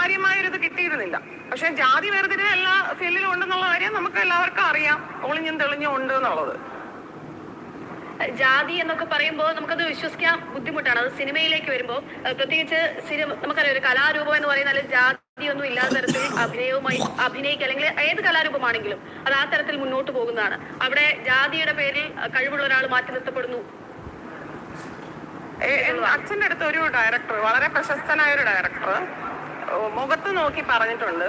കാര്യമായൊരിത് കിട്ടിയിരുന്നില്ല. പക്ഷെ ജാതി വേർതിരിവ് എല്ലാ ഫീൽഡിലും ഉണ്ടെന്നുള്ള കാര്യം നമുക്ക് എല്ലാവർക്കും അറിയാം. ഒളിഞ്ഞും തെളിഞ്ഞും ഉണ്ട് എന്നുള്ളത്. ജാതി എന്നൊക്കെ പറയുമ്പോൾ നമുക്കത് വിശ്വസിക്കാൻ ബുദ്ധിമുട്ടാണ്. അത് സിനിമയിലേക്ക് വരുമ്പോൾ പ്രത്യേകിച്ച് സിനിമ നമുക്കറിയാം ഒരു കലാരൂപം എന്ന് പറയുന്നത് ജാതി ഒന്നും ഇല്ലാത്ത തരത്തിൽ അഭിനയവുമായി അഭിനയിക്കുക അല്ലെങ്കിൽ ഏത് കലാരൂപമാണെങ്കിലും അത് ആ തരത്തിൽ മുന്നോട്ട് പോകുന്നതാണ്. അവിടെ ജാതിയുടെ പേരിൽ കഴിവുള്ള ഒരാൾ മാറ്റി നിർത്തപ്പെടുന്നു. അച്ഛന്റെ അടുത്ത് ഒരു ഡയറക്ടർ വളരെ പ്രശസ്തനായ ഒരു ഡയറക്ടർ മുഖത്ത് നോക്കി പറഞ്ഞിട്ടുണ്ട്.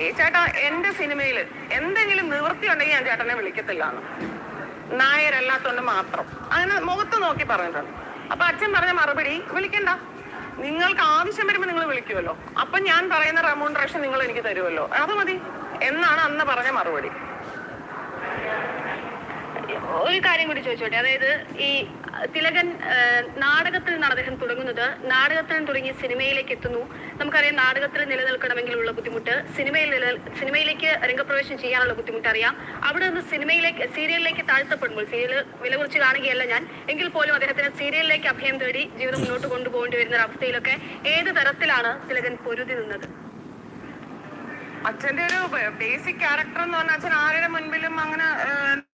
ഏ ചേട്ടാ എന്റെ സിനിമയിൽ എന്തെങ്കിലും നിവൃത്തി ഉണ്ടെങ്കിൽ ഞാൻ ചേട്ടനെ വിളിക്കത്തില്ല എന്ന് നായരല്ലാത്തോണ്ട് മാത്രം. അങ്ങനെ മുഖത്ത് നോക്കി പറഞ്ഞിട്ടുണ്ട്. അപ്പൊ അച്ഛൻ പറഞ്ഞ മറുപടി വിളിക്കണ്ട. നിങ്ങൾക്ക് ആവശ്യം വരുമ്പോൾ നിങ്ങൾ വിളിക്കുമല്ലോ അപ്പൊ ഞാൻ പറയുന്ന റെമൂണറേഷൻ നിങ്ങൾ എനിക്ക് തരുമല്ലോ അത് മതി. എന്നാണ് അന്ന് പറഞ്ഞ മറുപടി. ഒരു കാര്യം കൂടി ചോദിച്ചോട്ടെ. അതായത് ഈ തിലകൻ നാടകത്തിൽ നിന്നാണ് അദ്ദേഹം തുടങ്ങുന്നത് നാടകത്തിൽ നിന്ന് തുടങ്ങി സിനിമയിലേക്ക് എത്തുന്നു. നമുക്കറിയാം നാടകത്തിൽ നിലനിൽക്കണമെങ്കിലുള്ള ബുദ്ധിമുട്ട് സിനിമയിൽ നില- സിനിമയിലേക്ക് രംഗപ്രവേശം ചെയ്യാനുള്ള ബുദ്ധിമുട്ട് അറിയാം അവിടെ നിന്ന് സിനിമയിലേക്ക് സീരിയലിലേക്ക് താഴ്ത്തപ്പെടുമ്പോൾ സീരിയൽ വില കുറിച്ച് കാണുകയല്ല ഞാൻ എങ്കിൽ പോലും അദ്ദേഹത്തിന് സീരിയലിലേക്ക് അഭയം തേടി ജീവിതം മുന്നോട്ട് കൊണ്ടുപോകേണ്ടി വരുന്ന ഒരു അവസ്ഥയിലൊക്കെ ഏത് തരത്തിലാണ് തിലകൻ പൊരുതി നിന്നത്? അച്ഛന്റെ ഒരു ബേസിക് ക്യാരക്ടർ എന്ന് പറഞ്ഞാൽ അച്ഛൻ ആരുടെ മുൻപിലും അങ്ങനെ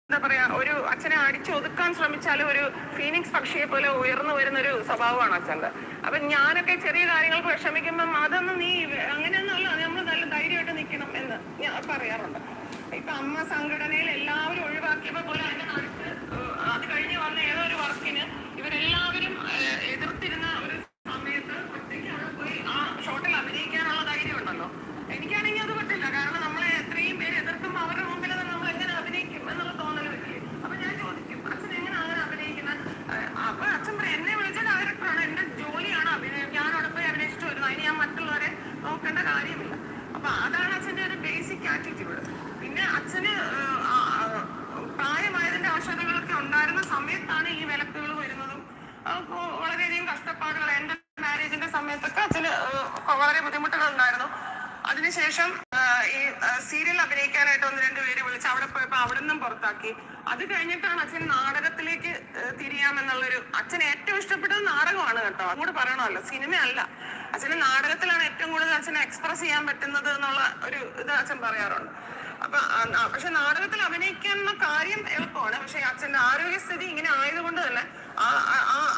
എന്താ പറയാ ഒരു അച്ഛനെ അടിച്ചൊതുക്കാൻ ശ്രമിച്ചാലും ഒരു ഫീനിക്സ് പക്ഷിയെ പോലെ ഉയർന്നു വരുന്ന ഒരു സ്വഭാവമാണ് അച്ഛന്റെ അപ്പൊ ഞാനൊക്കെ ചെറിയ കാര്യങ്ങൾക്ക് വിഷമിക്കുമ്പം അതൊന്നും നീ അങ്ങനെയൊന്നുമല്ല നമ്മൾ നല്ല ധൈര്യമായിട്ട് നിൽക്കണം എന്ന് ഞാൻ പറയാറുണ്ട്. ഇപ്പൊ അമ്മ സംഘടനയിൽ എല്ലാവരും ഒഴിവാക്കിയപ്പോ പോലെ അടുത്ത് അത് കഴിഞ്ഞ് വന്ന ഏതോ ഒരു വർക്കിന് ഇവരെല്ലാവരും ഏഹ്, എതിർത്തിരുന്ന ഒരു സമയത്ത് ഒറ്റയ്ക്ക് അവിടെ പോയി ആ ഷോട്ടിൽ അഭിനയിക്കാനുള്ള ധൈര്യം ഉണ്ടല്ലോ എനിക്കാണെങ്കിൽ അത് പറ്റില്ല കാരണം നമ്മളെ എത്രയും പേര് എതിർക്കുമ്പോൾ അവരുടെ മുമ്പിൽ നിന്ന് നമ്മൾ എങ്ങനെ അഭിനയിക്കും എന്നുള്ള തോന്നൽ പറ്റില്ലേ അപ്പൊ ഞാൻ ചോദിക്കും അച്ഛൻ എങ്ങനെ അങ്ങനെ അഭിനയിക്കുന്നത് അപ്പൊ അച്ഛൻ പറയും എന്നെ വിളിച്ച ഡയറക്ടറാണ് എന്റെ ജോലിയാണ് അഭിനയം ഞാൻ അവിടെ പോയി അഭിനയിച്ചിട്ട് വരുന്നു അതിന് ഞാൻ മറ്റുള്ളവരെ നോക്കേണ്ട കാര്യമില്ല അപ്പൊ അതാണ് അച്ഛന്റെ ഒരു ബേസിക് ആറ്റിറ്റ്യൂഡ് പിന്നെ അച്ഛന് ഏഹ്, ആ, ആ, പ്രായമായതിന്റെ ആവശ്യകതകളൊക്കെ ഉണ്ടായിരുന്ന സമയത്താണ് ഈ വിലക്കുകൾ വരുന്നതും അപ്പൊ വളരെയധികം കഷ്ടപ്പാടുകൾ എന്റെ മാരേജിന്റെ സമയത്തൊക്കെ അച്ഛന് ഏഹ്, വളരെ ബുദ്ധിമുട്ടുകൾ ഉണ്ടായിരുന്നു അതിനുശേഷം ആഹ്, ഈ സീരിയൽ അഭിനയിക്കാനായിട്ട് ഒന്ന് രണ്ട് പേര് വിളിച്ച് അവിടെ പോയപ്പോ അവിടെ നിന്നും പുറത്താക്കി അത് കഴിഞ്ഞിട്ടാണ് അച്ഛൻ നാടകത്തിലേക്ക് ഏഹ്, തിരിയാമെന്നുള്ളൊരു അച്ഛൻ ഏറ്റവും ഇഷ്ടപ്പെട്ടത് നാടകമാണ് കേട്ടോ. അങ്ങോട്ട് പറയണമല്ലോ. സിനിമയല്ല. അച്ഛന് നാടകത്തിലാണ് ഏറ്റവും കൂടുതൽ അച്ഛനെ എക്സ്പ്രസ് ചെയ്യാൻ പറ്റുന്നത് എന്നുള്ള ഒരു ഇത് അച്ഛൻ പറയാറുണ്ട്. അപ്പൊ പക്ഷെ നാടകത്തിൽ അഭിനയിക്കുന്ന കാര്യം എളുപ്പമാണ്. പക്ഷെ അച്ഛന്റെ ആരോഗ്യസ്ഥിതി ഇങ്ങനെ ആയതുകൊണ്ട് തന്നെ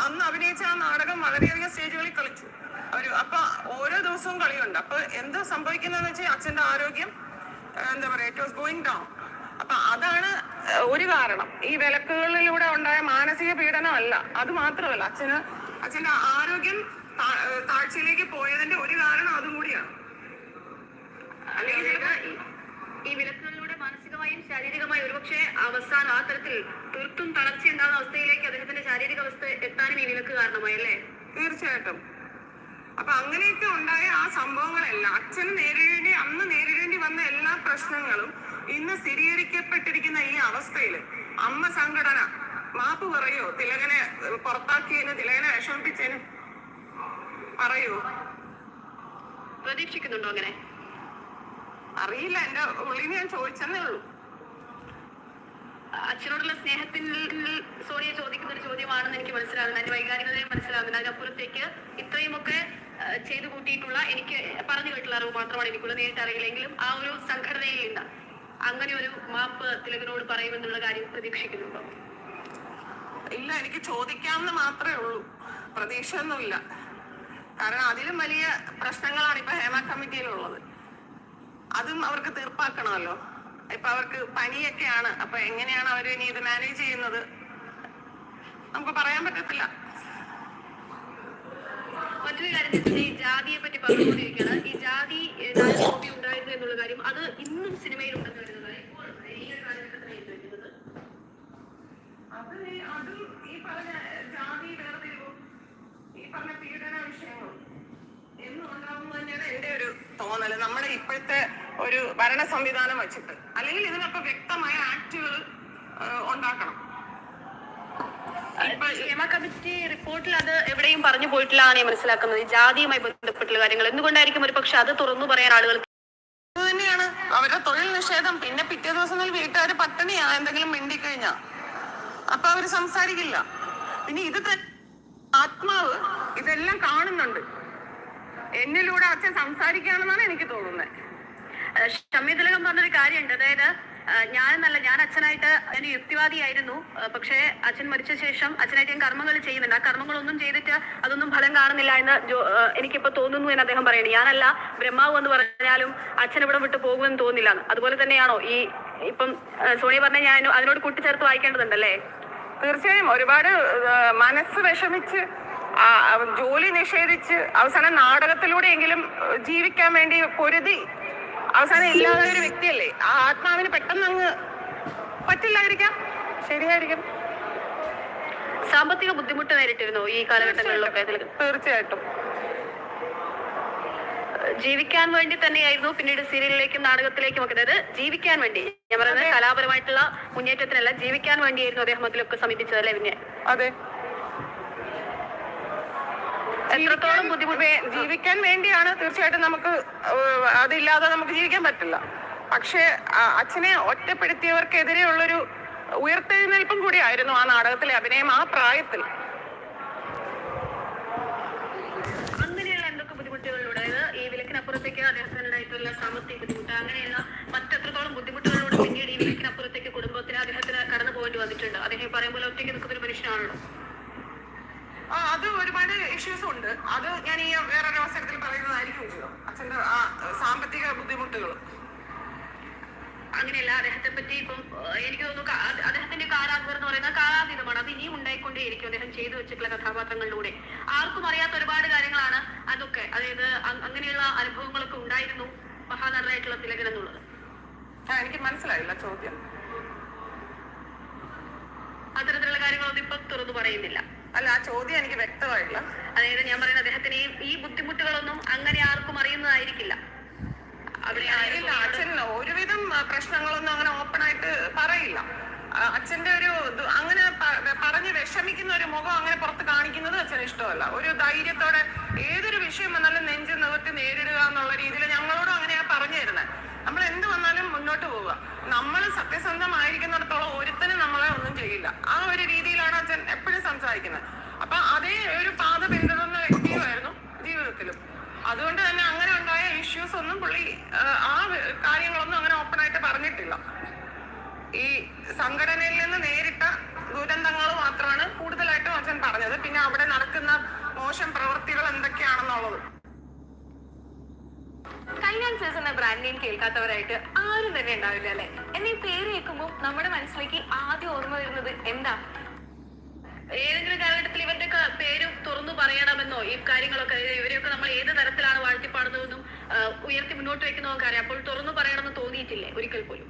അന്ന് അഭിനയിച്ച ആ നാടകം വളരെയധികം സ്റ്റേജുകളിൽ കളിച്ചു. ഒരു അപ്പൊ ഓരോ ദിവസവും കളിയുണ്ട്. അപ്പൊ എന്ത് സംഭവിക്കുന്നതെന്ന് വെച്ചാൽ അച്ഛന്റെ ആരോഗ്യം എന്താ പറയാ ഇറ്റ് വാസ് ഗോയിങ് ഡൗൺ അപ്പൊ അതാണ് ഒരു കാരണം. ഈ വിലക്കുകളിലൂടെ ഉണ്ടായ മാനസിക പീഡനമല്ല. അത് മാത്രമല്ല. അച്ഛന് അച്ഛന്റെ ആരോഗ്യം താഴ്ചയിലേക്ക് പോയതിന്റെ ഒരു കാരണം അതും കൂടിയാണ്. ഈ- വിലക്കുകളിലൂടെ മാനസികമായും ശാരീരികമായും ഒരുപക്ഷെ അവസാനം ആ തരത്തിൽ തീർത്തും തളർച്ചയുണ്ടാകുന്ന അവസ്ഥയിലേക്ക് അദ്ദേഹത്തിന്റെ ശാരീരിക അവസ്ഥ എത്താനും ഈ വിലക്ക് കാരണമായി അല്ലേ? തീർച്ചയായിട്ടും. അപ്പൊ അങ്ങനെയൊക്കെ ഉണ്ടായ ആ സംഭവങ്ങളെല്ലാം. അച്ഛന് നേരിടേണ്ടി അന്ന് നേരിടേണ്ടി വന്ന എല്ലാ പ്രശ്നങ്ങളും ഇന്ന് സ്ഥിരീകരിക്കപ്പെട്ടിരിക്കുന്ന ഈ അവസ്ഥയിൽ അമ്മ സംഘടന മാപ്പ് പറയോ. തിലകനെ പുറത്താക്കിയതിന് തിലകനെ വിഷമിപ്പിച്ചതിന് പറയൂ. പ്രതീക്ഷിക്കുന്നുണ്ടോ അങ്ങനെ? അറിയില്ല. എന്റെ ഉള്ളിൽ ഞാൻ ചോദിച്ചെന്നേ ഉള്ളൂ. അച്ഛനോടുള്ള സ്നേഹത്തിൽ സോണിയ ചോദിക്കുന്ന ഒരു ചോദ്യമാണെന്ന് എനിക്ക് മനസ്സിലാകുന്നു. അതിന്റെ വൈകാരികതയും മനസ്സിലാകുന്നു. അതിനപ്പുറത്തേക്ക് ഇത്രയുമൊക്കെ ചെയ്തു കൂട്ടിയിട്ടുള്ള എനിക്ക് പറഞ്ഞു കേട്ടുള്ള അറിവ് മാത്രമാണ് എനിക്കുള്ള നേരിട്ട് അറിയില്ലെങ്കിലും ആ ഒരു സംഘടനയിൽ നിന്ന് അങ്ങനെ ഒരു മാപ്പ് തിലകനോട് പറയുമെന്നുള്ള കാര്യം പ്രതീക്ഷിക്കുന്നുണ്ടോ? ഇല്ല എനിക്ക് ചോദിക്കാമെന്ന് മാത്രമേ ഉള്ളൂ. പ്രതീക്ഷയൊന്നുമില്ല. കാരണം അതിലും വലിയ പ്രശ്നങ്ങളാണ് ഇപ്പൊ ഹേമ കമ്മിറ്റിയിലുള്ളത്. അതും അവർക്ക് തീർപ്പാക്കണമല്ലോ. ഇപ്പൊ അവർക്ക് പനിയൊക്കെയാണ്. അപ്പൊ എങ്ങനെയാണ് അവർ ഇനി ഇത് മാനേജ് ചെയ്യുന്നത്? നമുക്ക് പറയാൻ പറ്റത്തില്ല. മറ്റൊരു കാര്യം ഈ ജാതിയെ പറ്റി പറഞ്ഞുകൊണ്ടിരിക്കുകയാണ്. ഈ ജാതി ഉണ്ടായിരുന്നു എന്നുള്ള കാര്യം അത് ഇന്നും സിനിമയിൽ ഉണ്ടെന്ന് വരുന്നത് ഇപ്പോൾ ഈ ഒരു കാലഘട്ടത്തിലാണ് വരുന്നത് അത് ഈ- അതും ഈ പറഞ്ഞ ജാതി വേർതിരിവും ഈ പറഞ്ഞ പീഡന വിഷയങ്ങളും എന്നും തന്നെയാണ് എന്റെ ഒരു തോന്നൽ. നമ്മുടെ ഇപ്പോഴത്തെ ഒരു ഭരണ സംവിധാനം വെച്ചിട്ട് അല്ലെങ്കിൽ ഇതിനൊക്കെ വ്യക്തമായ ആക്റ്റുകൾ ഉണ്ടാക്കണം. കമ്മിറ്റി റിപ്പോർട്ടിൽ അത് എവിടെയും പറഞ്ഞു പോയിട്ടില്ലാണ് ഞാൻ മനസ്സിലാക്കുന്നത്. ഈ ജാതിയുമായി ബന്ധപ്പെട്ടുള്ള കാര്യങ്ങൾ എന്തുകൊണ്ടായിരിക്കും ഒരു പക്ഷെ അത് തുറന്നു പറയാൻ ആളുകൾ തന്നെയാണ്. അവരുടെ തൊഴിൽ നിഷേധം. പിന്നെ പിറ്റേ ദിവസം വീട്ടുകാർ പട്ടിണിയാ. എന്തെങ്കിലും മിണ്ടിക്കഴിഞ്ഞാ. അപ്പൊ അവർ സംസാരിക്കില്ല. പിന്നെ ഇത് ആത്മാവ് ഇതെല്ലാം കാണുന്നുണ്ട്. എന്നിലൂടെ അച്ഛൻ സംസാരിക്കുകയാണെന്നാണ് എനിക്ക് തോന്നുന്നത് ഏഹ് ഷമ്മി തിലകം പറഞ്ഞൊരു കാര്യമുണ്ട്. അതായത് ഞാൻ ഞാനെന്നല്ല ഞാൻ അച്ഛനായിട്ട് അതിന് യുക്തിവാദിയായിരുന്നു. പക്ഷേ അച്ഛൻ മരിച്ച ശേഷം അച്ഛനായിട്ട് ഞാൻ കർമ്മങ്ങൾ ചെയ്യുന്നുണ്ട്. ആ കർമ്മങ്ങളൊന്നും ചെയ്തിട്ട് അതൊന്നും ഫലം കാണുന്നില്ല എന്ന് എനിക്കിപ്പോ തോന്നുന്നു എന്ന് അദ്ദേഹം പറയുന്നത് ഞാനല്ല ബ്രഹ്മാവ് എന്ന് പറഞ്ഞാലും അച്ഛൻ ഇവിടെ വിട്ട് പോകുമെന്ന് തോന്നില്ല അതുപോലെ തന്നെയാണോ ഈ ഇപ്പം സോണിയ പറഞ്ഞ ഞാൻ അതിനോട് കൂട്ടിച്ചേർത്ത് വായിക്കേണ്ടതുണ്ടല്ലേ? തീർച്ചയായും ഒരുപാട് മനസ്സ് വിഷമിച്ച് ജോലി നിഷേധിച്ച് അവസാനം നാടകത്തിലൂടെയെങ്കിലും ജീവിക്കാൻ വേണ്ടി പൊരുതി. അവസാനം ഇല്ലാതെ ഒരു വ്യക്തിയല്ലേ? ആ ആത്മാവിന് പെട്ടെന്ന് അങ്ങ് പറ്റില്ലായിരിക്കാം? ശരിയായിരിക്കും. സാമ്പത്തിക ബുദ്ധിമുട്ട് നേരിട്ടിരുന്നു ഈ കാലഘട്ടങ്ങളിലൊക്കെ? തീർച്ചയായിട്ടും. ജീവിക്കാൻ വേണ്ടി തന്നെയായിരുന്നു പിന്നീട് സീരിയലിലേക്കും നാടകത്തിലേക്കും ഒക്കെ. അതായത് ജീവിക്കാൻ വേണ്ടി. ഞാൻ പറയുന്നത് കലാപരമായിട്ടുള്ള മുന്നേറ്റത്തിനല്ല ജീവിക്കാൻ വേണ്ടിയായിരുന്നു അദ്ദേഹം അതിലൊക്കെ സമീപിച്ചത് അല്ലെ പിന്നെ? അതെ. എത്രത്തോളം ബുദ്ധിമുട്ട് ജീവിക്കാൻ വേണ്ടിയാണ് തീർച്ചയായിട്ടും നമുക്ക് അതില്ലാതെ നമുക്ക് ജീവിക്കാൻ പറ്റില്ല. പക്ഷേ അച്ഛനെ ഒറ്റപ്പെടുത്തിയവർക്കെതിരെയുള്ളൊരു ഉയർത്തെഴുന്നേൽപ്പും കൂടിയായിരുന്നു ആ നാടകത്തിലെ അഭിനയം ആ പ്രായത്തിൽ അങ്ങനെയുള്ള എന്തൊക്കെ ബുദ്ധിമുട്ടുകളിലൂടെ അതായത് ഈ വിലക്കിനപ്പുറത്തേക്ക് അദ്ദേഹത്തിനുണ്ടായിട്ടുള്ള സാമ്പത്തിക ബുദ്ധിമുട്ട് അങ്ങനെയുള്ള മറ്റെത്രത്തോളം ബുദ്ധിമുട്ടുകളോട് പിന്നീട് ഈ വിലക്കിനപ്പുറത്തേക്ക് കുടുംബത്തിന് അദ്ദേഹത്തിന് കടന്നു പോകേണ്ടി വന്നിട്ടുണ്ട്. അദ്ദേഹം പറയുമ്പോൾ ഒറ്റയ്ക്ക് നിൽക്കുന്ന ഒരു മനുഷ്യനാണല്ലോ. ആ, അത് ഒരുപാട് ഇഷ്യൂസ് ഉണ്ട്. അത് ഞാൻ ഈ വേറൊരു അവസരത്തിൽ പറയുന്നതായിരിക്കും ഉചിതം അച്ഛന്റെ ആ സാമ്പത്തിക ബുദ്ധിമുട്ടുകൾ. അങ്ങനെയല്ല അദ്ദേഹത്തെ പറ്റി ഇപ്പം എനിക്ക് തോന്നുന്നു അദ്ദേഹത്തിന്റെ കാലാത്മർ എന്ന് പറയുന്നത് കാലാതീതമാണ് അത് ഇനിയും ഉണ്ടായിക്കൊണ്ടേയിരിക്കും അദ്ദേഹം ചെയ്തു വെച്ചിട്ടുള്ള കഥാപാത്രങ്ങളിലൂടെ. ആർക്കും അറിയാത്ത ഒരുപാട് കാര്യങ്ങളാണ് അതായത് അങ്ങനെയുള്ള അനുഭവങ്ങളൊക്കെ ഉണ്ടായിരുന്നു മഹാനടനായിട്ടുള്ള തിലകൻ എന്നുള്ളത്. എനിക്ക് മനസ്സിലായില്ല ചോദ്യം. അത്തരത്തിലുള്ള കാര്യങ്ങളൊന്നും ഇപ്പൊ തുറന്നു പറയുന്നില്ല. അല്ല ആ ചോദ്യം എനിക്ക് വ്യക്തമായില്ല. അതായത് ഞാൻ പറയുന്ന അദ്ദേഹത്തിന് ഈ- ബുദ്ധിമുട്ടുകളൊന്നും അങ്ങനെ ആർക്കും അറിയുന്നതായിരിക്കില്ല. അച്ഛൻ ഒരുവിധം പ്രശ്നങ്ങളൊന്നും അങ്ങനെ ഓപ്പൺ ആയിട്ട് പറയില്ല. അച്ഛന്റെ ഒരു അങ്ങനെ പറഞ്ഞ് വിഷമിക്കുന്ന ഒരു മുഖം അങ്ങനെ പുറത്ത് കാണിക്കുന്നത് അച്ഛന് ഇഷ്ടമല്ല. ഒരു ധൈര്യത്തോടെ ഏതൊരു വിഷയം വന്നാലും നെഞ്ച് നിവർത്തി നേരിടുക എന്നുള്ള രീതിയിൽ ഞങ്ങളോടും അങ്ങനെയാ പറഞ്ഞു തരുന്നത് നമ്മൾ എന്ത് വന്നാലും മുന്നോട്ട് പോവുക. നമ്മൾ സത്യസന്ധമായിരിക്കുന്നിടത്തോളം ഒരുത്തനും നമ്മളെ ഒന്നും ചെയ്യില്ല. ആ ഒരു രീതിയിലാണ് അച്ഛൻ എപ്പോഴും സംസാരിക്കുന്നത്. അപ്പൊ അതേ ഒരു പാത പിന്തുടർന്ന വ്യക്തിയുമായിരുന്നു ജീവിതത്തിലും. അതുകൊണ്ട് തന്നെ അങ്ങനെ ഉണ്ടായ ഇഷ്യൂസ് ഒന്നും പുള്ളി ആ കാര്യങ്ങളൊന്നും അങ്ങനെ ഓപ്പൺ ആയിട്ട് പറഞ്ഞിട്ടില്ല. ഈ സംഘടനയിൽ നിന്ന് നേരിട്ട ദുരന്തങ്ങൾ മാത്രമാണ് കൂടുതലായിട്ടും അച്ഛൻ പറഞ്ഞത്. പിന്നെ അവിടെ നടക്കുന്ന മോശം പ്രവൃത്തികൾ എന്തൊക്കെയാണെന്നുള്ളത്. ഫൈനാൻസേഴ്സ് എന്ന ബ്രാൻഡ് നെയിം കേൾക്കാത്തവരായിട്ട് ആരും തന്നെ ഉണ്ടാവില്ല അല്ലെ? എന്നീ പേര് കേൾക്കുമ്പോൾ നമ്മുടെ മനസ്സിലേക്ക് ആദ്യം ഓർമ്മ വരുന്നത് എന്താ? ഏതെങ്കിലും കാലഘട്ടത്തിൽ ഇവരുടെ ഒക്കെ പേര് തുറന്നു പറയണമെന്നോ ഈ കാര്യങ്ങളൊക്കെ ഇവരെയൊക്കെ നമ്മൾ ഏത് തരത്തിലാണ് വാഴ്ത്തിപ്പാടുന്നതെന്നും ഉയർത്തി മുന്നോട്ട് വെക്കുന്നതൊക്കെ അറിയാം. അപ്പോൾ തുറന്നു പറയണമെന്ന് തോന്നിയിട്ടില്ലേ? ഒരിക്കൽ പോലും.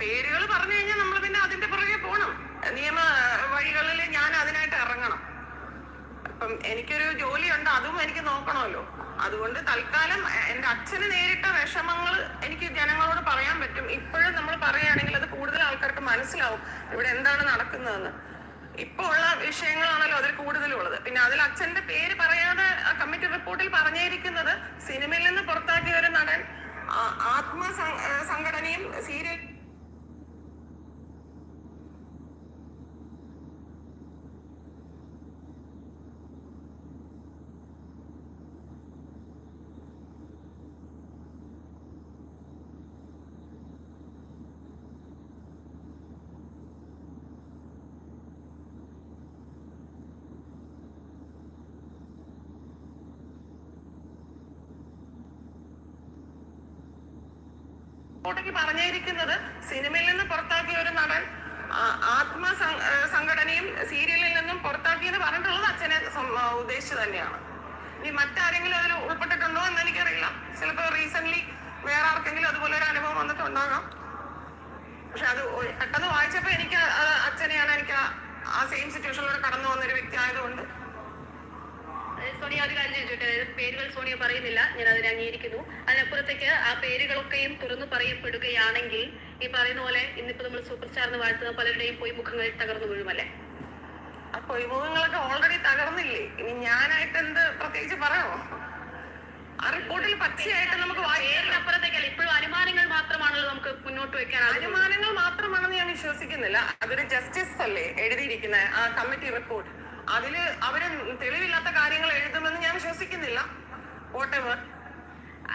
പേരുകൾ പറഞ്ഞു കഴിഞ്ഞാൽ നമ്മൾ പിന്നെ അതിന്റെ പുറകെ പോകണം നിയമ വഴികളിൽ ഞാൻ അതിനായിട്ട് ഇറങ്ങണം. അപ്പം എനിക്കൊരു ജോലിയുണ്ട് അതും എനിക്ക് നോക്കണമല്ലോ. അതുകൊണ്ട് തൽക്കാലം എന്റെ അച്ഛന് നേരിട്ട വിഷമങ്ങൾ എനിക്ക് ജനങ്ങളോട് പറയാൻ പറ്റും. ഇപ്പോഴും നമ്മൾ പറയുകയാണെങ്കിൽ അത് കൂടുതൽ ആൾക്കാർക്ക് മനസ്സിലാവും ഇവിടെ എന്താണ് നടക്കുന്നതെന്ന്. ഇപ്പൊ ഉള്ള വിഷയങ്ങളാണല്ലോ അതിൽ കൂടുതലുള്ളത്. പിന്നെ അതിൽ അച്ഛന്റെ പേര് പറയാതെ കമ്മിറ്റി റിപ്പോർട്ടിൽ പറഞ്ഞിരിക്കുന്നത് സിനിമയിൽ നിന്ന് പുറത്താക്കിയ ഒരു നടൻ സംഘടനയും റിപ്പോർട്ടിൽ പറഞ്ഞിരിക്കുന്നത് സിനിമയിൽ നിന്ന് പുറത്താക്കിയ ഒരു നടൻ ആത്മ സംഘടനയും സീരിയലിൽ നിന്നും പുറത്താക്കിയെന്ന് പറഞ്ഞിട്ടുള്ളത് അച്ഛനെ ഉദ്ദേശിച്ചു തന്നെയാണ്. ഇനി മറ്റാരെങ്കിലും അതിൽ ഉൾപ്പെട്ടിട്ടുണ്ടോ എന്ന് എനിക്കറിയില്ല. ചിലപ്പോൾ റീസെന്റ് വേറെ ആർക്കെങ്കിലും അതുപോലെ ഒരു അനുഭവം വന്നിട്ടുണ്ടാകാം പക്ഷെ അത് പെട്ടെന്ന് വായിച്ചപ്പോൾ എനിക്ക് അച്ഛനെയാണ് എനിക്ക് ആ- സെയിം സിറ്റുവേഷനിലൂടെ കടന്നു വന്ന ഒരു വ്യക്തി ആയതുകൊണ്ട് സോണിയ ഒരു കാര്യം ചോദിച്ചോട്ടെ അതായത് പേരുകൾ സോണിയ പറയുന്നില്ല ഞാൻ അതിനെ അംഗീകരിക്കുന്നു. അതിനപ്പുറത്തേക്ക് ആ പേരുകളൊക്കെയും തുറന്നു പറയപ്പെടുകയാണെങ്കിൽ ഈ പറയുന്ന പോലെ ഇന്നിപ്പോ നമ്മൾ സൂപ്പർ സ്റ്റാർന്ന് വാഴ്ത്തുന്ന പലരുടെയും പോയി മുഖങ്ങൾ തകർന്നു വീഴുമല്ലേ? ആ പൊയ്മുഖങ്ങളൊക്കെ ഓൾറെഡി തകർന്നില്ലേ? ഇനി ഞാനായിട്ട് എന്ത് പ്രത്യേകിച്ച് പറയോ? ആ റിപ്പോർട്ടിൽ പച്ചയായിട്ട് നമുക്ക് അപ്പുറത്തേക്കല്ല പേരിനപ്പുറത്തേക്കല്ല ഇപ്പോഴും അനുമാനങ്ങൾ മാത്രമാണല്ലോ നമുക്ക് മുന്നോട്ട് വെക്കാൻ അനുമാനങ്ങൾ മാത്രമാണെന്ന് ഞാൻ വിശ്വസിക്കുന്നില്ല. അതൊരു ജസ്റ്റിസ് അല്ലേ എഴുതിയിരിക്കുന്ന ആ കമ്മിറ്റി റിപ്പോർട്ട് അതിൽ അവർ തെളിവില്ലാത്ത കാര്യങ്ങൾ എഴുതുമെന്ന് ഞാൻ വിശ്വസിക്കുന്നില്ല. വോട്ടെവർ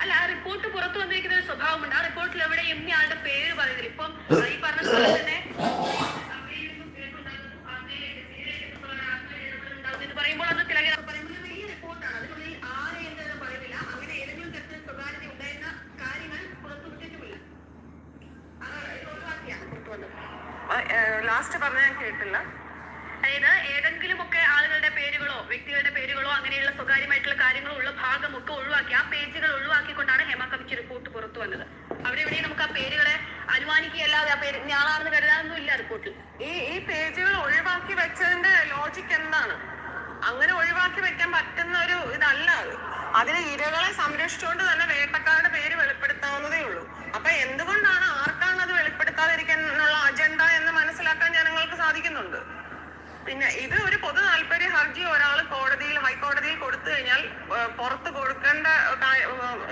അല്ല ആ റിപ്പോർട്ട് പുറത്തു വന്നിരിക്കുന്ന ഒരു സ്വഭാവമുണ്ട്. ആ റിപ്പോർട്ടിൽ എവിടെ ഇന്ന ആളുടെ പേര് പറയുന്നില്ല. ഇപ്പം ഈ പറഞ്ഞ പോലെ തന്നെ എന്ന് പറയുമ്പോൾ അത് പറയുമ്പോൾ വലിയ റിപ്പോർട്ടാണ് അതിനുള്ളിൽ ആരെ എന്തെന്ന് പറയുന്നില്ല. അങ്ങനെ ഏതെങ്കിലും തരത്തിൽ സ്വകാര്യത ഉണ്ടായിരുന്ന കാര്യങ്ങൾ പുറത്തു വിട്ടിട്ടുമില്ല. അതാണ് ഇത് ഒഴിവാക്കിയാണ് ലാസ്റ്റ് പറഞ്ഞ ഞാൻ കേട്ടില്ല. അതായത് ഏതെങ്കിലും ഒക്കെ ആളുകളുടെ പേരുകളോ വ്യക്തികളുടെ പേരുകളോ അങ്ങനെയുള്ള സ്വകാര്യമായിട്ടുള്ള കാര്യങ്ങളോ ഉള്ള ഭാഗമൊക്കെ ഒഴിവാക്കി ആ പേജുകൾ ഒഴിവാക്കിക്കൊണ്ടാണ് ഹേമ കമ്മിറ്റി റിപ്പോർട്ട് പുറത്തു വന്നത്. അവിടെ ഇവിടെ നമുക്ക് ആ പേരുകളെ അനുമാനിക്കുകയല്ലാതെ ആ പേര് ഞാളാണെന്ന് കരുതാനൊന്നും ഇല്ല റിപ്പോർട്ടിൽ ഈ ഈ പേജുകൾ ഒഴിവാക്കി വെച്ചതിന്റെ ലോജിക് എന്താണ്? അങ്ങനെ ഒഴിവാക്കി വെക്കാൻ പറ്റുന്ന ഒരു ഇതല്ല അത്. അതിന് ഇരകളെ സംരക്ഷിച്ചുകൊണ്ട് തന്നെ വേട്ടക്കാരുടെ പേര് വെളിപ്പെടുത്താവുന്നതേ ഉള്ളൂ. അപ്പൊ എന്തുകൊണ്ടാണ് ആർക്കാണ് അത് വെളിപ്പെടുത്താതിരിക്കാനുള്ള അജണ്ട എന്ന് മനസ്സിലാക്കാൻ ജനങ്ങൾക്ക് സാധിക്കുന്നുണ്ട്? പിന്നെ ഇത് ഒരു പൊതു താല്പര്യ ഹർജി ഒരാൾ കോടതിയിൽ ഹൈക്കോടതിയിൽ കൊടുത്തു കഴിഞ്ഞാൽ പുറത്ത് കൊടുക്കേണ്ട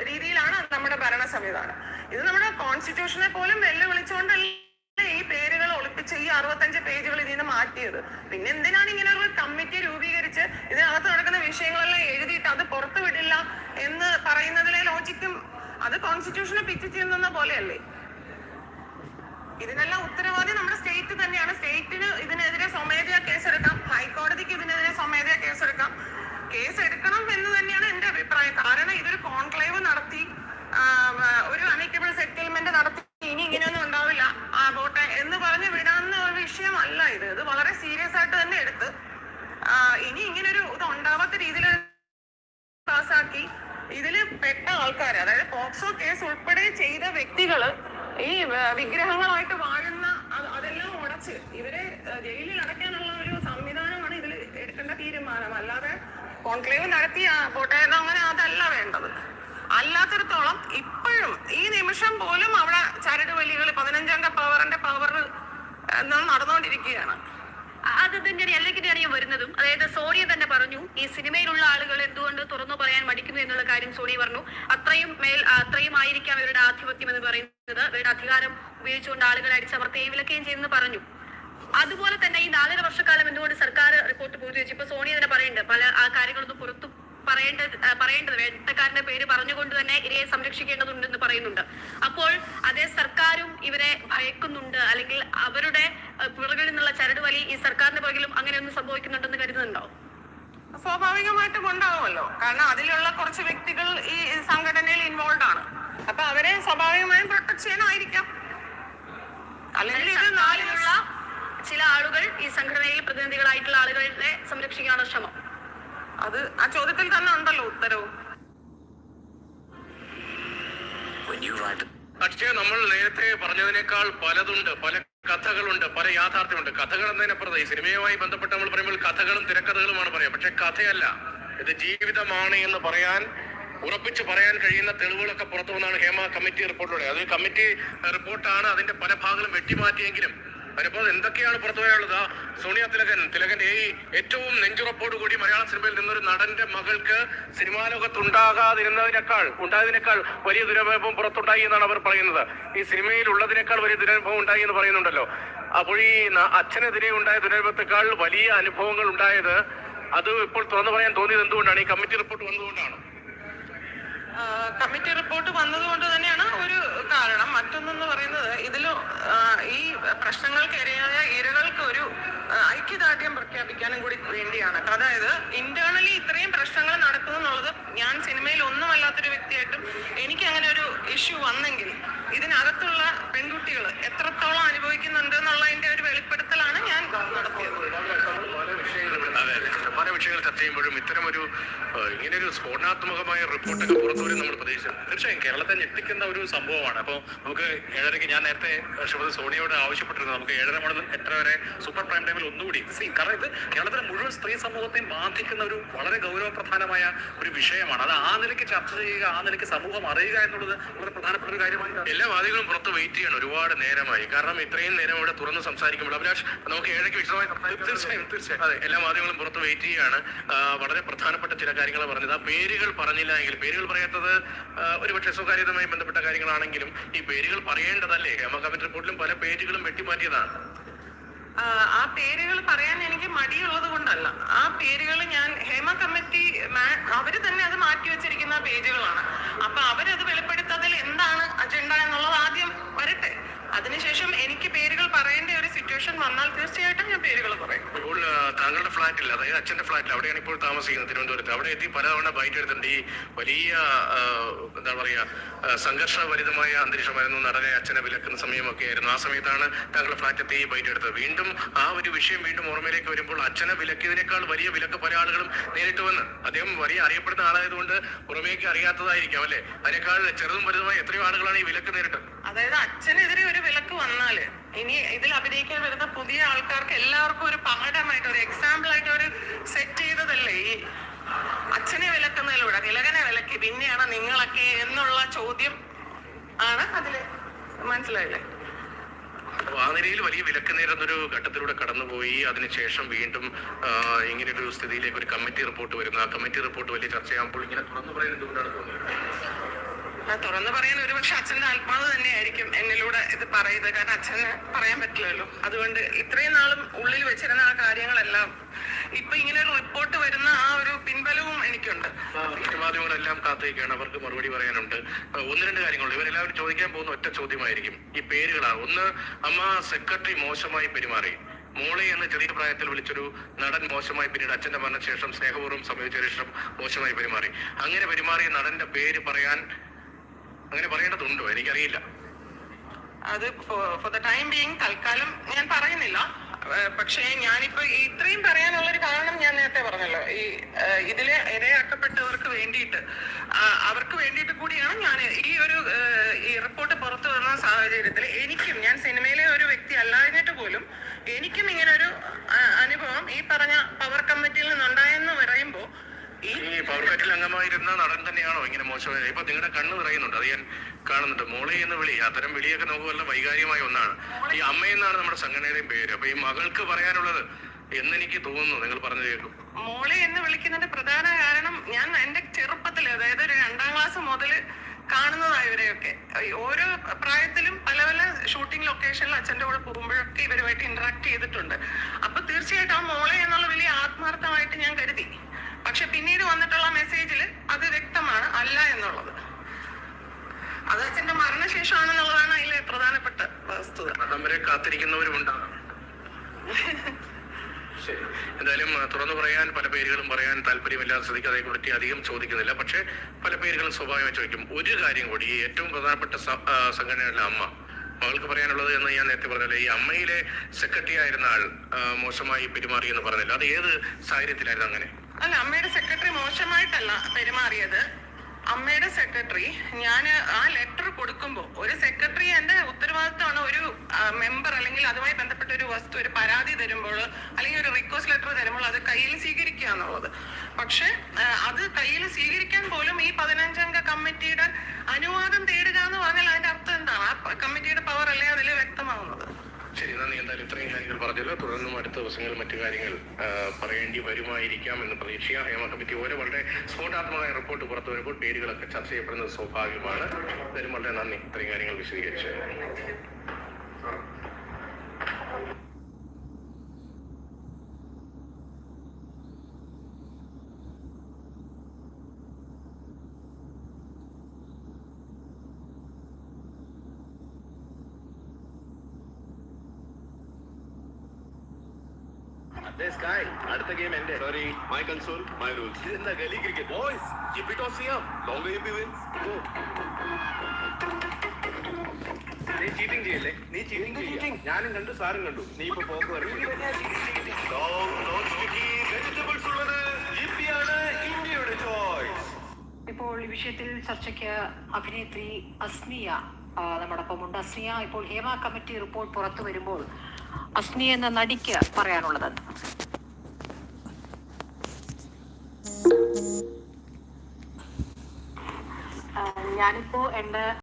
രീതിയിലാണ് നമ്മുടെ ഭരണ സംവിധാനം. ഇത് നമ്മുടെ കോൺസ്റ്റിറ്റ്യൂഷനെ പോലും വെല്ലുവിളിച്ചുകൊണ്ടല്ല ഈ പേരുകൾ ഒളിപ്പിച്ച് ഈ അറുപത്തഞ്ച് പേജുകൾ ഇതിൽ നിന്ന് മാറ്റിയത്. പിന്നെ എന്തിനാണ് ഇങ്ങനെ ഒരു കമ്മിറ്റി രൂപീകരിച്ച് ഇതിനകത്ത് നടക്കുന്ന വിഷയങ്ങളെല്ലാം എഴുതിയിട്ട് അത് പുറത്തു വിടില്ല എന്ന് പറയുന്നതിലെ ലോജിക്കും അത് കോൺസ്റ്റിറ്റ്യൂഷനെ പിച്ചു ചെയ്യുന്ന പോലെയല്ലേ? ഇതിനെല്ലാം ഉത്തരവാദി നമ്മുടെ സ്റ്റേറ്റ് തന്നെയാണ്. സ്റ്റേറ്റിന് ഇതിനെതിരെ സ്വമേധയാ കേസെടുക്കാം. ഹൈക്കോടതിക്ക് ഇതിനെതിരെ സ്വമേധയാ കേസെടുക്കാം. കേസ് എടുക്കണം എന്ന് തന്നെയാണ് എന്റെ അഭിപ്രായം. കാരണം ഇതൊരു കോൺക്ലേവ് നടത്തി ഒരു അമിക്കബിൾ സെറ്റിൽമെന്റ് നടത്തി ഇനി ഇങ്ങനെയൊന്നും ഉണ്ടാവില്ല. ആ പോട്ടെ എന്ന് പറഞ്ഞ് വിടാവുന്ന ഒരു വിഷയമല്ല ഇത്. ഇത് വളരെ സീരിയസ് ആയിട്ട് തന്നെ എടുത്ത് ഇനി ഇങ്ങനൊരു ഇത് ഉണ്ടാവാത്ത രീതിയിൽ പാസ്സാക്കി ഇതിൽ പെട്ട ആൾക്കാർ അതായത് പോക്സോ കേസ് ഉൾപ്പെടെ ചെയ്ത വ്യക്തികൾ ഈ വിഗ്രഹങ്ങളായിട്ട് വാഴുന്ന അതെല്ലാം ഉടച്ച് ഇവരെ ജയിലിൽ അടയ്ക്കാനുള്ള ഒരു സംവിധാനമാണ് ഇതിൽ എടുക്കേണ്ട തീരുമാനം. അല്ലാതെ കോൺക്ലേവ് നടത്തി ആ, പോട്ടെ അങ്ങനെ അതല്ല വേണ്ടത്. അല്ലാത്തടത്തോളം ഇപ്പോഴും ഈ നിമിഷം പോലും അവിടെ ചരട് വലികൾ പതിനഞ്ചംഗ പവറിന്റെ പവർ നടന്നുകൊണ്ടിരിക്കുകയാണ് അത് തന്നെയാണ് അല്ലെങ്കിൽ ഞാൻ വരുന്നതും. അതായത് സോണിയ തന്നെ പറഞ്ഞു ഈ സിനിമയിലുള്ള ആളുകൾ എന്തുകൊണ്ട് തുറന്നു പറയാൻ മടിക്കുന്നു എന്നുള്ള കാര്യം സോണിയ പറഞ്ഞു. അത്രയും മേൽ അത്രയും ആയിരിക്കാം ഇവരുടെ ആധിപത്യം എന്ന് പറയുന്നത്. ഇവരുടെ അധികാരം ഉപയോഗിച്ചുകൊണ്ട് ആളുകളെ അടിച്ചമർത്തുകയും വിലക്കുകയും ചെയ്യുമെന്ന് പറഞ്ഞു. അതുപോലെ തന്നെ ഈ നാലര വർഷക്കാലം എന്തുകൊണ്ട് സർക്കാർ റിപ്പോർട്ട് പൂർത്തിവെച്ചു? ഇപ്പൊ സോണിയ തന്നെ പറയുന്നുണ്ട് പല ആ കാര്യങ്ങളൊന്നും പുറത്തു പറയേണ്ടത് ആ, പറയേണ്ടത്. വേട്ടക്കാരന്റെ പേര് പറഞ്ഞുകൊണ്ട് തന്നെ ഇരയെ സംരക്ഷിക്കേണ്ടതുണ്ടെന്ന് പറയുന്നുണ്ട്. അപ്പോൾ അതേ സർക്കാരും ഇവരെ ഭയക്കുന്നുണ്ട്. അല്ലെങ്കിൽ അവരുടെ പുറകളിൽ പുറകിൽ നിന്നുള്ള ചരട് വലി ഈ സർക്കാരിന്റെ പുറകിലും അങ്ങനെ ഒന്നും സംഭവിക്കുന്നുണ്ടെന്ന് കരുതുന്നുണ്ടോ? സ്വാഭാവികമായിട്ടും ഉണ്ടാവുമല്ലോ. കാരണം അതിലുള്ള കുറച്ച് വ്യക്തികൾ ഈ സംഘടനയിൽ ഇൻവോൾവ് ആണ്. അപ്പൊ അവരെ സ്വാഭാവികമായും പ്രൊട്ടക്ട് ചെയ്യാനായിരിക്കാം. അല്ലെങ്കിൽ ഇത് നാലിലുള്ള ചില ആളുകൾ ഈ സംഘടനയിൽ പ്രതിനിധികളായിട്ടുള്ള ആളുകളെ സംരക്ഷിക്കാനുള്ള ശ്രമം. അത് ആ ചോദ്യത്തിൽ തന്നെ ഉണ്ടല്ലോ ഉത്തരവും. പക്ഷേ നമ്മൾ നേരത്തെ പറഞ്ഞതിനേക്കാൾ പലതുണ്ട്. പല കഥകളുണ്ട്. പല യാഥാർത്ഥ്യമുണ്ട്. കഥകൾ എന്നതിനപ്പുറത്ത് ഈ സിനിമയുമായി ബന്ധപ്പെട്ട് നമ്മൾ പറയുമ്പോൾ കഥകളും തിരക്കഥകളുമാണ് പറയാം പക്ഷെ കഥയല്ല. ഇത് ജീവിതമാണ് എന്ന് പറയാൻ ഉറപ്പിച്ച് പറയാൻ കഴിയുന്ന തെളിവുകളൊക്കെ പുറത്തു വന്നാണ് ഹേമ കമ്മിറ്റി റിപ്പോർട്ടിലൂടെ. അത് കമ്മിറ്റി റിപ്പോർട്ടാണ് അതിന്റെ പല ഭാഗങ്ങളും വെട്ടിമാറ്റിയെങ്കിലും അതിപ്പോ എന്തൊക്കെയാണ് പുറത്തു വരാനുള്ളത് സോണിയ തിലകൻ തിലകന്റെ ഈ ഏറ്റവും നെഞ്ചുറപ്പോട് കൂടി മലയാള സിനിമയിൽ നിന്നൊരു നടന്റെ മകൾക്ക് സിനിമാ ലോകത്ത് ഉണ്ടാകാതിരുന്നതിനേക്കാൾ ഉണ്ടായതിനേക്കാൾ വലിയ ദുരനുഭവം പുറത്തുണ്ടായി എന്നാണ് അവർ പറയുന്നത്. ഈ സിനിമയിൽ ഉള്ളതിനേക്കാൾ വലിയ ദുരനുഭവം ഉണ്ടായി എന്ന് പറയുന്നുണ്ടല്ലോ. അപ്പോൾ ഈ അച്ഛനെതിരെ ഉണ്ടായ ദുരനുഭവത്തെക്കാൾ വലിയ അനുഭവങ്ങൾ ഉണ്ടായത് അത് ഇപ്പോൾ തുറന്നു പറയാൻ തോന്നിയത് എന്തുകൊണ്ടാണ്? ഈ കമ്മിറ്റി റിപ്പോർട്ട് വന്നതുകൊണ്ടാണ്? കമ്മിറ്റി റിപ്പോർട്ട് വന്നതുകൊണ്ട് തന്നെയാണ് ഒരു കാരണം. മറ്റൊന്നെന്ന് പറയുന്നത് ഇതിൽ ഈ പ്രശ്നങ്ങൾക്ക് ഇരയായ ഇരകൾക്ക് ഒരു ഐക്യദാർഢ്യം പ്രഖ്യാപിക്കാനും കൂടി വേണ്ടിയാണ്. അതായത് ഇന്റേണലി ഇത്രയും പ്രശ്നങ്ങൾ നടക്കുന്നു എന്നുള്ളത് ഞാൻ സിനിമയിൽ ഒന്നുമല്ലാത്തൊരു വ്യക്തിയായിട്ടും എനിക്ക് അങ്ങനെ ഒരു ഇഷ്യൂ വന്നെങ്കിൽ ഇതിനകത്തുള്ള പെൺകുട്ടികൾ എത്രത്തോളം അനുഭവിക്കുന്നുണ്ട് എന്നുള്ളതിന്റെ ഒരു വെളിപ്പെടുത്തലാണ് ഞാൻ നടത്തിയത്. വിഷയങ്ങൾ ചർച്ച ചെയ്യുമ്പോഴും ഇത്തരം ഒരു ഏഹ്, ഇങ്ങനൊരു സ്ഫോടനാത്മകമായ റിപ്പോർട്ടൊക്കെ പുറത്തുവരും നമ്മൾ പ്രതീക്ഷിച്ചത് തീർച്ചയായും കേരളത്തെ ഞെട്ടിക്കുന്ന ഒരു സംഭവമാണ്. അപ്പോൾ നമുക്ക് ഏഴരയ്ക്ക് ഞാൻ നേരത്തെ ശ്രീമതി സോണിയോട് ആവശ്യപ്പെട്ടിരുന്നു. നമുക്ക് ഏഴര മുതൽ എട്ടര വരെ സൂപ്പർ പ്രൈം ടൈമിൽ ഒന്നുകൂടി. സി കാരണം ഇത് കേരളത്തിലെ മുഴുവൻ സ്ത്രീ സമൂഹത്തെയും ബാധിക്കുന്ന ഒരു വളരെ ഗൗരവപ്രധാനമായ ഒരു വിഷയമാണ്. അത് ആ നിലയ്ക്ക് ചർച്ച ചെയ്യുക ആ നിലയ്ക്ക് സമൂഹം അറിയുക എന്നുള്ളത് വളരെ പ്രധാനപ്പെട്ട ഒരു കാര്യമാണ് എല്ലാ വാദികളും പുറത്ത് വെയിറ്റ് ചെയ്യണം ഒരുപാട് നേരമായി. കാരണം ഇത്രയും നേരം ഇവിടെ തുറന്ന് സംസാരിക്കുമ്പോൾ അഭിലാഷ് നമുക്ക് ഏഴയ്ക്ക് വിശദമായി തീർച്ചയായും തീർച്ചയായും. അതെ എല്ലാ വാദികളും പുറത്ത് വെയിറ്റ് ചെയ്യാണ് ആ, വളരെ പ്രധാനപ്പെട്ട ചില കാര്യങ്ങൾ പറഞ്ഞത്. ആ പേരുകൾ പറഞ്ഞില്ല എങ്കിൽ പേരുകൾ പറയാത്തത് ഒരുപക്ഷെ സ്വകാര്യതയുമായി ബന്ധപ്പെട്ട കാര്യങ്ങളാണെങ്കിലും ഈ പേരുകൾ പറയേണ്ടതല്ലേ? ഹേമ കമ്മിറ്റി റിപ്പോർട്ടിലും പല പേരുകളും വെട്ടിമാറ്റിയതാണ്. ആ, പേരുകൾ പറയാൻ എനിക്ക് മടിയുള്ളത് കൊണ്ടല്ല. ആ പേരുകൾ ഞാൻ ഹേമ കമ്മിറ്റി അവർ തന്നെ അത് മാറ്റി വെച്ചിരിക്കുന്ന പേജുകളാണ്. അപ്പൊ അവരത് വെളിപ്പെടുത്തതിൽ എന്താണ് അജണ്ട എന്നുള്ളത് ആദ്യം വരട്ടെ. അതിനുശേഷം എനിക്ക് പേരുകൾ പറയേണ്ട ഒരു സിറ്റുവേഷൻ വന്നാൽ തീർച്ചയായിട്ടും ഞാൻ പേരുകൾ പറയും. ഇപ്പോൾ താങ്കളുടെ ഫ്ലാറ്റിൽ അതായത് അച്ഛന്റെ ഫ്ലാറ്റിൽ അവിടെയാണ് ഇപ്പോൾ താമസിക്കുന്നത് തിരുവനന്തപുരത്ത്. അവിടെ എത്തി പലതവണ ബൈറ്റ് എടുത്തിട്ടുണ്ട്. ഈ വലിയ എന്താ പറയാ ആ, സംഘർഷഭരിതമായ അന്തരീക്ഷമായിരുന്നു നടനെ അച്ഛനെ വിലക്കുന്ന സമയമൊക്കെ ആയിരുന്നു. ആ സമയത്താണ് താങ്കളുടെ ഫ്ലാറ്റ് എത്തി ഈ ബൈറ്റ് എടുത്തത്. വീണ്ടും ആ ഒരു വിഷയം വീണ്ടും ഓർമ്മയിലേക്ക് വരുമ്പോൾ അച്ഛനെ വിലക്കിയതിനേക്കാൾ വലിയ വിലക്ക് പല ആളുകളും നേരിട്ട് വന്ന് അദ്ദേഹം വലിയ അറിയപ്പെടുന്ന ആളായതുകൊണ്ട് പുറമേക്ക് അറിയാത്തതായിരിക്കാം അല്ലെ? അതിനേക്കാൾ ചെറുതും വലുതുമായ എത്രയോ ആളുകളാണ് ഈ വിലക്ക് നേരിട്ടത്. അതായത് അച്ഛനെതിരെ ഒരു വിലക്ക് വന്നാൽ ഇനി ഇതിൽ അഭിനയിക്കാൻ വരുന്ന പുതിയ ആൾക്കാർക്ക് എല്ലാവർക്കും ഒരു പാഠമായിട്ട് ഒരു എക്സാമ്പിൾ ആയിട്ട് ഒരു സെറ്റ് ചെയ്തതല്ലേ ഈ അച്ഛനെ വിലക്കുന്നതിലൂടെ തിലകനെ വിലക്കി പിന്നെയാണ് നിങ്ങളൊക്കെ എന്നുള്ള ചോദ്യം ആണ് അതിൽ മനസ്സിലായില്ലേ? അപ്പോൾ ആ നിലയിൽ വലിയ വിലക്ക് നേരുന്നൊരു ഘട്ടത്തിലൂടെ കടന്നുപോയി. അതിനുശേഷം വീണ്ടും ഇങ്ങനെയൊരു സ്ഥിതിയിലേക്ക് ഒരു കമ്മിറ്റി റിപ്പോർട്ട് വരുന്നു. ആ കമ്മിറ്റി റിപ്പോർട്ട് വലിയ ചർച്ചയാകുമ്പോൾ ഇങ്ങനെ തുറന്നു പറയുന്നത് എന്തുകൊണ്ടാണ് തോന്നിയത്? തുറന്നു പറയാൻ ഒരുപക്ഷെ അച്ഛന്റെ ആത്മാവ് തന്നെയായിരിക്കും എന്നിലൂടെ ഇത് പറയുന്നത്. കാരണം അച്ഛന് പറയാൻ പറ്റില്ലല്ലോ. അതുകൊണ്ട് ഇത്രയും നാളും ഉള്ളിൽ വെച്ചിരുന്ന ആ കാര്യങ്ങളെല്ലാം ഇപ്പൊ ഇങ്ങനെ ഒരു റിപ്പോർട്ട് വരുന്ന ആ ഒരു പിൻബലവും എനിക്കുണ്ട്. മാധ്യമങ്ങളെല്ലാം കാത്തിരിക്കുകയാണ്. അവർക്ക് മറുപടി പറയാനുണ്ട്. ഒന്ന് രണ്ട് കാര്യങ്ങളുണ്ട്. ഇവരെല്ലാവരും ചോദിക്കാൻ പോകുന്ന ഒറ്റ ചോദ്യമായിരിക്കും. ഈ പേരുകളാണ്. ഒന്ന് അമ്മ സെക്രട്ടറി മോശമായി പെരുമാറി. മോളെ എന്ന ചെറിയ പ്രായത്തിൽ വിളിച്ചൊരു നടൻ മോശമായി പിന്നീട് അച്ഛന്റെ മരണശേഷം സ്നേഹപൂർവം സമീപിച്ച ശേഷം മോശമായി പെരുമാറി. അങ്ങനെ പെരുമാറിയ നടന്റെ പേര് പറയാൻ അങ്ങനെ പറയേണ്ടതുണ്ടോ? എനിക്കറിയില്ല. അത് ഫോർ ദ ടൈം ബീങ് തൽക്കാലം ഞാൻ പറയുന്നില്ല. പക്ഷേ ഞാനിപ്പോ ഇത്രയും പറയാനുള്ള ഒരു കാരണം ഞാൻ നേരത്തെ പറഞ്ഞല്ലോ. ഈ ഇതിൽ ഇരയാക്കപ്പെട്ടവർക്ക് വേണ്ടിയിട്ട് അവർക്ക് വേണ്ടിയിട്ട് കൂടിയാണ് ഞാൻ ഈ ഒരു ഈ റിപ്പോർട്ട് പുറത്തു വന്ന സാഹചര്യത്തിൽ എനിക്കും ഞാൻ സിനിമയിലെ ഒരു വ്യക്തി അല്ലാഞ്ഞിട്ട് പോലും എനിക്കും ഇങ്ങനൊരു ഒരു അനുഭവം ഈ പറഞ്ഞ പവർ കമ്മിറ്റിയിൽ നിന്നുണ്ടായെന്ന് പറയുമ്പോൾ ഈ പവർ കട്ടിൽ അംഗമായിരുന്ന നടൻ തന്നെയാണോ ഇങ്ങനെ മോശമായ ഇപ്പൊ നിങ്ങളുടെ കണ്ണ് നിറയുന്നുണ്ട്. അത് ഞാൻ കാണുന്നുണ്ട്. മോളെ എന്ന് വിളി അത്തരം വിളിയൊക്കെ നമുക്ക് വല്ല വൈകാരികമായ ഒന്നാണ്. ഈ അമ്മയെന്നാണ് നമ്മുടെ സംഘടനയുടെയും പേര്. അപ്പൊ ഈ മകൾക്ക് പറയാനുള്ളത് എന്നെനിക്ക് തോന്നുന്നു. നിങ്ങൾ പറഞ്ഞു കേൾക്കും. മോളെ എന്ന് വിളിക്കുന്നതിന്റെ പ്രധാന കാരണം ഞാൻ എന്റെ ചെറുപ്പത്തിൽ അതായത് ഒരു രണ്ടാം ക്ലാസ് മുതൽ കാണുന്നതായി ഇവരെയൊക്കെ. ഓരോ പ്രായത്തിലും പല പല ഷൂട്ടിംഗ് ലൊക്കേഷനിൽ അച്ഛന്റെ കൂടെ പോകുമ്പോഴൊക്കെ ഇവരുമായിട്ട് ഇന്ററാക്ട് ചെയ്തിട്ടുണ്ട്. അപ്പൊ തീർച്ചയായിട്ടും ആ മോളെ എന്നുള്ള വലിയ ആത്മാർത്ഥമായിട്ട് ഞാൻ കരുതി. പക്ഷെ പിന്നീട് വന്നിട്ടുള്ള മെസ്സേജിൽ അത് വ്യക്തമാണ് അല്ല എന്നുള്ളത്. അത് അച്ഛന്റെ മരണശേഷമാണെന്നുള്ളതാണ് അതിലെ പ്രധാനപ്പെട്ട വസ്തുത. മതം എന്തായാലും തുറന്നു പറയാൻ പല പേരുകളും പറയാൻ താല്പര്യമില്ലാത്ത സ്ഥിതിക്ക് അതേക്കുറിച്ച് അധികം ചോദിക്കുന്നില്ല. പക്ഷേ പല പേരുകളും സ്വാഭാവികമായി ചോദിക്കും. ഒരു കാര്യം കൂടി ഈ ഏറ്റവും പ്രധാനപ്പെട്ട സംഘടനയുള്ള അമ്മ. മകൾക്ക് പറയാനുള്ളത് എന്ന് ഞാൻ നേരത്തെ പറഞ്ഞല്ലോ ഈ അമ്മയിലെ സെക്രട്ടറി ആയിരുന്ന ആൾ മോശമായി പെരുമാറി എന്ന് പറഞ്ഞില്ല. അത് ഏത് സാഹചര്യത്തിലായിരുന്നു അങ്ങനെ? അല്ല അമ്മയുടെ സെക്രട്ടറി മോശമായിട്ടല്ല പെരുമാറിയത്. അമ്മയുടെ സെക്രട്ടറി ഞാൻ ആ ലെറ്റർ കൊടുക്കുമ്പോൾ ഒരു സെക്രട്ടറി എന്റെ ഉത്തരവാദിത്തമാണ് ഒരു മെമ്പർ അല്ലെങ്കിൽ അതുമായി ബന്ധപ്പെട്ട ഒരു വസ്തു ഒരു പരാതി തരുമ്പോൾ അല്ലെങ്കിൽ ഒരു റിക്വസ്റ്റ് ലെറ്റർ തരുമ്പോൾ അത് കയ്യിൽ സ്വീകരിക്കുക എന്നുള്ളത്. പക്ഷെ അത് കയ്യിൽ സ്വീകരിക്കാൻ പോലും ഈ പതിനഞ്ചംഗ കമ്മിറ്റിയുടെ അനുവാദം തേടുക എന്ന് പറഞ്ഞാൽ അതിന്റെ അർത്ഥം എന്താണ്? ആ കമ്മിറ്റിയുടെ പവർ അല്ലേ അതിൽ വ്യക്തമാവുന്നത് ശരി നന്ദി എന്തായാലും ഇത്രയും കാര്യങ്ങൾ പറഞ്ഞല്ലോ. തുടർന്നും അടുത്ത ദിവസങ്ങൾ മറ്റു കാര്യങ്ങൾ പറയേണ്ടി വരുമായിരിക്കാം എന്ന് പ്രതീക്ഷിക്കാം ഹേമ കമ്മിറ്റി ഓരോ വളരെ സ്ഫോടാത്മകമായ റിപ്പോർട്ട് പുറത്തു വരുമ്പോൾ പേരുകളൊക്കെ ചർച്ച ചെയ്യപ്പെടുന്നത് സ്വാഭാവികമാണ്. എന്തായാലും വളരെ നന്ദി. ഇത്രയും കാര്യങ്ങൾ വിശദീകരിച്ചു ഗെയിം എന്റെ sorry my console my rules ഇത് എന്താ gully cricket boys keep it on സിയാം long you be wins Go. നീ ചീറ്റിംഗ് ചെയ്യല്ലേ നീ ചീറ്റിംഗ് ചെയ്യും. ഞാനും കണ്ടു സാറും കണ്ടു. നീ ഇപ്പൊ പോക്ക് വെജിറ്റബിൾസ് ഉള്ളത് ജിപ്പിയാണ് ഇന്ത്യയുടെ ചോയ്സ് ഇപ്പോൾ ഈ വിഷയത്തിൽ ചർച്ചയ്ക്ക് അഭിനേത്രി അസ്മിയ നമ്മുടെ നമ്മോടൊപ്പം ഉണ്ട്. അസ്മിയ ഇപ്പോൾ ഹേമ കമ്മിറ്റി റിപ്പോർട്ട് പുറത്തു വരുമ്പോൾ അസ്മിയ എന്ന നടിക്ക് പറയാനുള്ളതെന്ന് ഞാനിപ്പോ എന്റെ